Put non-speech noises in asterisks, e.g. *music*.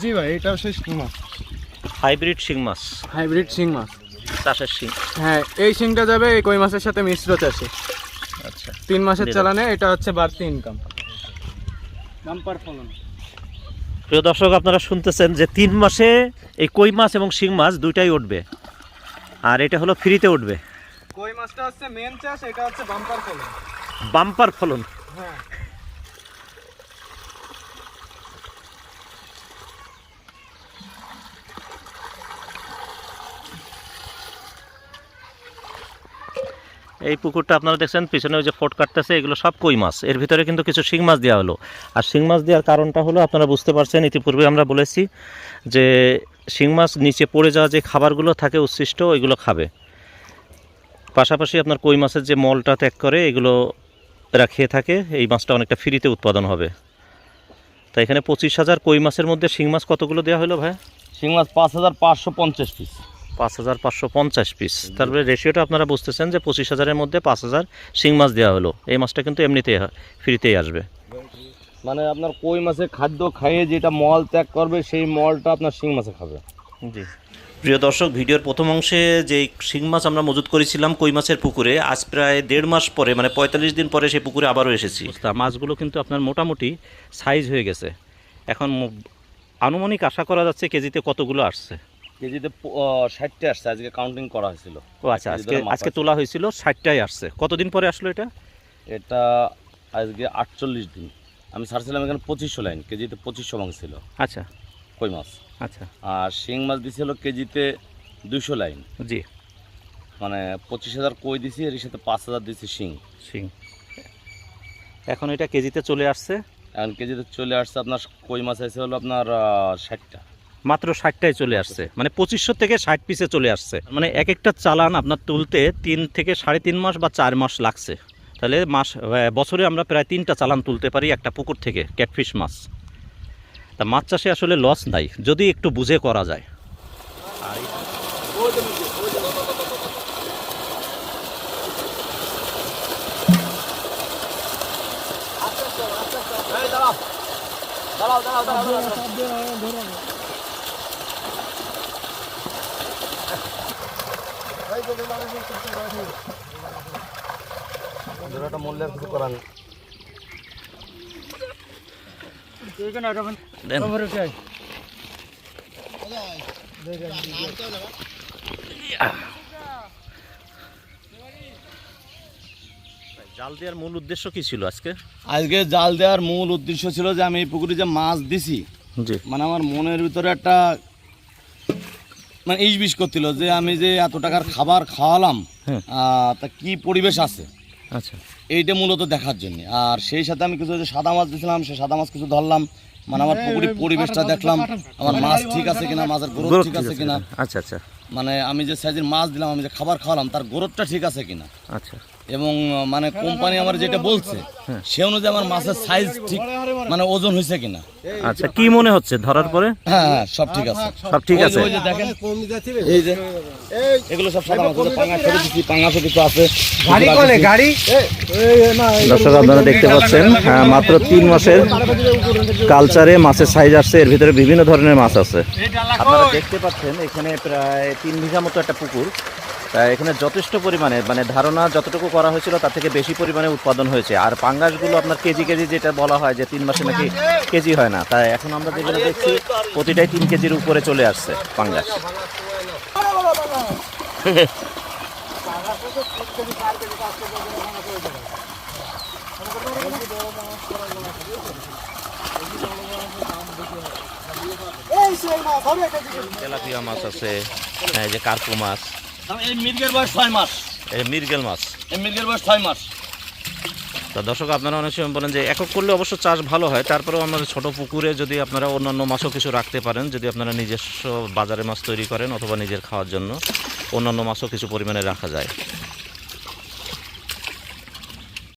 জি ভাই এটা হচ্ছে শিং মাছ। হাইব্রিড শিং মাছ। হাইব্রিড শিং মাছ। চাষের শিং। হ্যাঁ এই শিংটা যাবে এই কই মাছের সাথে মিশ্র চাষে। আচ্ছা। তিন মাসের চালানে এটা হচ্ছে বাড়তি ইনকাম বাম্পার ফলন প্রিয় দর্শক আপনারা শুনতেছেন যে তিন মাসে এই কই মাছ এবং শিং মাছ দুইটাই উঠবে। আর এটা হলো ফ্রিতে উঠবে। কই মাছটা হচ্ছে মেন চাষ এটা হচ্ছে বাম্পার ফলন বাম্পার ফলন হ্যাঁ। এই পুকুরটা আপনারা দেখছেন, পিছনে ওই যে ফোট কাটতেছে, এগুলো সব কই মাছ। এর ভিতরে কিন্তু কিছু শিং মাছ দেওয়া হলো। আর শিং মাছ দেওয়ার কারণটা হলো, আপনারা বুঝতে পারছেন, ইতিপূর্বে আমরা বলেছি যে শিং মাছ নিচে পড়ে যাওয়া যে খাবারগুলো থাকে উচ্ছিষ্ট, ওইগুলো খাবে। পাশাপাশি আপনার কই মাছের যে মলটা ত্যাগ করে, এগুলো এরা খেয়ে থাকে, এই মাছটা অনেকটা ফ্রিতে উৎপাদন হবে। তাই এখানে পঁচিশ হাজার কই মাছের মধ্যে শিং মাছ কতগুলো দেওয়া হলো ভাই? শিং মাছ পাঁচ হাজার পাঁচশো পঞ্চাশ পিস। পাঁচ হাজার পাঁচশো পঞ্চাশ পিস তারপরে রেশিওটা আপনারা বুঝতেছেন যে পঁচিশ হাজারের মধ্যে পাঁচ হাজার শিং মাছ দেওয়া হলো। এই মাছটা কিন্তু এমনিতেই হয়, ফ্রিতেই আসবে। মানে আপনার কই মাছে খাদ্য খাইয়ে যেটা মল ত্যাগ করবে সেই মলটা আপনার শিং মাছে খাবে। জি। প্রিয় দর্শক ভিডিওর প্রথম অংশে যে শিং মাছ আমরা মজুত করেছিলাম কই মাছের পুকুরে আজ প্রায় দেড় মাস পরে মানে পঁয়তাল্লিশ দিন পরে সেই পুকুরে আবারও এসেছি। তা মাছগুলো কিন্তু আপনার মোটামুটি সাইজ হয়ে গেছে। এখন আনুমানিক আশা করা যাচ্ছে কেজিতে কতগুলো আসছে। কেজিতে ষাটটা আসছে। আজকে কাউন্টিং করা হয়েছিল। ও আচ্ছা আজকে আজকে তোলা হয়েছিল ষাটটাই আসছে। কতদিন পরে আসলো এটা? এটা আজকে আটচল্লিশ দিন। আমি ছাড়ছিলাম এখানে পঁচিশশো লাইন কেজিতে পঁচিশশো মাং ছিল। আচ্ছা। কই মাছ? আচ্ছা। আর শিং মাছ দিছিল কেজিতে দুশো লাইন। জি। মানে পঁচিশ হাজার কই দিছি এর সাথে পাঁচ হাজার দিছি শিং। শিং। এখন এটা কেজিতে চলে আসছে? এখন কেজিতে চলে আসছে আপনার কই মাছ এসে হলো আপনার ষাটটা। মাত্র ষাটটায় চলে আসছে। মানে পঁচিশশো থেকে ষাট পিসে চলে আসছে। মানে এক একটা চালান আপনার তুলতে তিন থেকে সাড়ে তিন মাস বা চার মাস লাগছে। তাহলে মাস বছরে আমরা প্রায় তিনটা চালান তুলতে পারি একটা পুকুর থেকে, ক্যাটফিশ মাছ। তা মাছ চাষে আসলে লস নাই, যদি একটু বুঝে করা যায়। মূল্যের জাল দেওয়ার মূল উদ্দেশ্য কি ছিল আজকে? আজকে জাল দেওয়ার মূল উদ্দেশ্য ছিল যে আমি এই পুকুরে যে মাছ দিছি মানে আমার মনের ভিতরে একটা মানে ইস বিষ করছিল যে আমি যে এত টাকার খাবার খাওয়ালাম হ্যাঁ। আহ, তা কি পরিবেশ আছে? আচ্ছা। এইটা মূলত দেখার জন্য। আর সেই সাথে আমি কিছু যে সাদা মাছ দিয়েছিলাম সে সাদা মাছ কিছু ধরলাম। মানে আমার পুকুরের পরিবেশটা দেখলাম আমার মাছ ঠিক আছে কিনা মাছের গ্রোথ ঠিক আছে কিনা আচ্ছা আচ্ছা। মানে আমি যে সাইজের মাছ দিলাম আমি যে খাবার খাওয়ালাম তার গ্রোথটা ঠিক আছে কিনা। আচ্ছা। এবং মানে কোম্পানি আমার যেটা বলছে হ্যাঁ। সে অনুযায়ী আমার মাছের সাইজ ঠিক মানে ওজন হয়েছে কিনা। আচ্ছা কি মনে হচ্ছে ধরার পরে? হ্যাঁ হ্যাঁ সব ঠিক আছে। সব ঠিক আছে। ওই যে দেখেন এই যে এগুলো সব সাদা মাছ পাঙাশ ছেড়ে দিচ্ছি পাঙাশও কিছু আছে? গাড়ি কোলে গাড়ি? দর্শক আপনারা দেখতে পাচ্ছেন মাত্র তিন মাসের কালচারে মাছের সাইজ আসছে এর ভিতরে বিভিন্ন ধরনের মাছ আছে। আপনারা দেখতে পাচ্ছেন এখানে প্রায় তিন বিঘা মতো একটা পুকুর। তা এখানে যথেষ্ট পরিমাণে মানে ধারণা যতটুকু করা হয়েছিল তার থেকে বেশি পরিমাণে উৎপাদন হয়েছে। আর পাঙ্গাসগুলো আপনার কেজি কেজি যেটা বলা হয় যে তিন মাসে নাকি কেজি হয় না তাই এখন আমরা যেগুলো দেখছি প্রতিটাই তিন কেজির উপরে চলে আসছে পাঙ্গাস। *laughs* তেলাপিয়া মাছ আছে এই যে কার্পু মাছ। এই মির্গের বয়স ছয় মাস। এই মিরগেল মাছ। এই মির্গের বয়স ছয় মাস। তা দর্শক আপনারা অনেক সময় বলেন যে একক করলে অবশ্য চাষ ভালো হয় তারপরেও আপনারা ছোট পুকুরে যদি আপনারা অন্যান্য মাছও কিছু রাখতে পারেন যদি আপনারা নিজস্ব বাজারে মাছ তৈরি করেন অথবা নিজের খাওয়ার জন্য অন্যান্য মাছও কিছু পরিমাণে রাখা যায়।